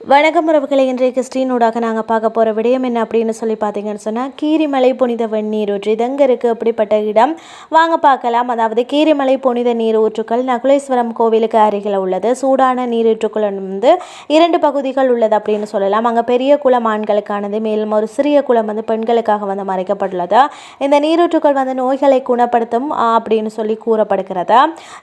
வணக்கம் உறவுகளை இன்றைக்கு ஸ்ரீனூடாக நாங்கள் பார்க்க போகிற விடயம் என்ன அப்படின்னு சொல்லி பார்த்தீங்கன்னு சொன்னால் கீரிமலை புனித வெந்நீரூற்று இது எங்கே இருக்குது அப்படிப்பட்ட இடம்? வாங்க பார்க்கலாம். அதாவது கீரிமலை புனித நீரூற்றுக்கள் நகுலேஸ்வரம் கோவிலுக்கு அருகில் உள்ளது. சூடான நீரூற்றுக்கள் வந்து இரண்டு பகுதிகள் உள்ளது அப்படின்னு சொல்லலாம். அங்கே பெரிய குளம் ஆண்களுக்கானது மேலும் ஒரு சிறிய குளம் வந்து பெண்களுக்காக வந்து மறைக்கப்பட்டுள்ளது. இந்த நீரூற்றுக்கள் வந்து நோய்களை குணப்படுத்தும் அப்படின்னு சொல்லி கூறப்படுகிறது.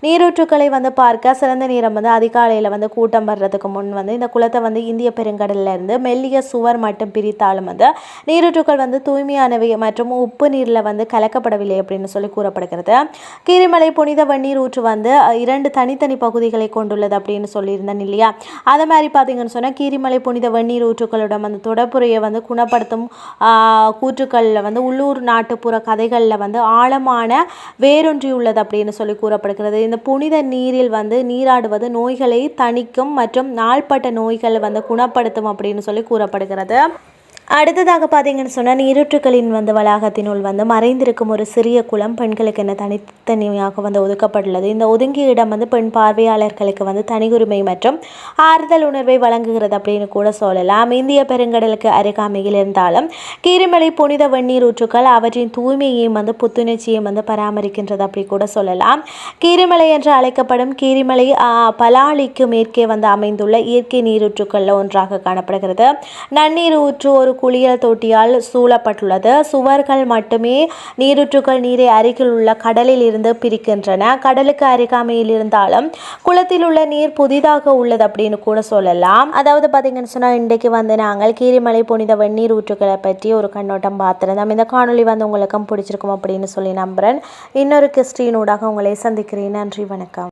நீரூற்றுக்களை வந்து பார்க்க சிறந்த நேரம் வந்து அதிகாலையில் வந்து கூட்டம் வர்றதுக்கு முன் வந்து இந்த குளத்தை வந்து இந்திய பெருங்கடல்லேருந்து மெல்லிய சுவர் மட்டும் பிரித்தாலும் வந்து நீரூற்றுக்கள் வந்து தூய்மையானவை மற்றும் உப்பு நீரில் வந்து கலக்கப்படவில்லை அப்படின்னு சொல்லி கூறப்படுகிறது. கீரிமலை புனித வண்ணீர் ஊற்று வந்து இரண்டு தனித்தனி பகுதிகளை கொண்டுள்ளது அப்படின்னு சொல்லியிருந்தேன் இல்லையா? அதை மாதிரி பார்த்தீங்கன்னு சொன்னால் கீரிமலை புனித வண்ணீர் ஊற்றுகளோட அந்த தொடர்புரையை வந்து குணப்படுத்தும் கூற்றுக்களில் வந்து உள்ளூர் நாட்டுப்புற கதைகளில் வந்து ஆழமான வேரூன்றியுள்ளது அப்படின்னு சொல்லி கூறப்படுகிறது. இந்த புனித நீரில் வந்து நீராடுவது நோய்களை தணிக்கும் மற்றும் நாள்பட்ட நோய்களை வந்து குணப்படுத்தும் அப்படின்னு சொல்லி கூறப்படுகிறது. அடுத்ததாக பார்த்தீங்கன்னு சொன்னால் நீரூற்றுக்களின் வந்து வளாகத்தினுள் வந்து மறைந்திருக்கும் ஒரு சிறிய குளம் பெண்களுக்கு என்ன தனித்தனியாக வந்து ஒதுக்கப்பட்டுள்ளது. இந்த ஒதுங்கிய இடம் வந்து பெண் பார்வையாளர்களுக்கு வந்து தனியுரிமை மற்றும் ஆறுதல் உணர்வை வழங்குகிறது அப்படின்னு கூட சொல்லலாம். இந்திய பெருங்கடலுக்கு அருகாமையில் இருந்தாலும் கீரிமலை புனித வெந்நீர் ஊற்றுக்கள் அவற்றின் தூய்மையையும் வந்து புத்துணர்ச்சியையும் வந்து பராமரிக்கின்றது அப்படி கூட சொல்லலாம். கீரிமலை என்று அழைக்கப்படும் கீரிமலை ஆ, பலாலிக்கு மேற்கே வந்து அமைந்துள்ள இயற்கை நீரூற்றுக்களில் ஒன்றாக காணப்படுகிறது. நன்னீர் ஊற்று ஒரு குளியல் தொட்டியால் சூழப்பட்டுள்ளது. சுவர்கள் மட்டுமே நீரூற்றுக்கள் நீரை அருகில் உள்ள கடலில் இருந்து பிரிக்கின்றன. கடலுக்கு அருகாமையில் இருந்தாலும் குளத்தில் உள்ள நீர் புதிதாக உள்ளது அப்படின்னு கூட சொல்லலாம். அதாவது பார்த்தீங்கன்னு சொன்னால் இன்றைக்கு வந்து நாங்கள் கீரிமலை புனித வெந்நீர் ஊற்றுகளை பற்றி ஒரு கண்ணோட்டம் பார்த்துருந்தோம். இந்த காணொளி வந்து உங்களுக்கும் பிடிச்சிருக்கும் அப்படின்னு சொல்லி நம்புகிறேன் இன்னொரு கிறிஸ்டினூடாக உங்களை சந்திக்கிறேன். நன்றி வணக்கம்.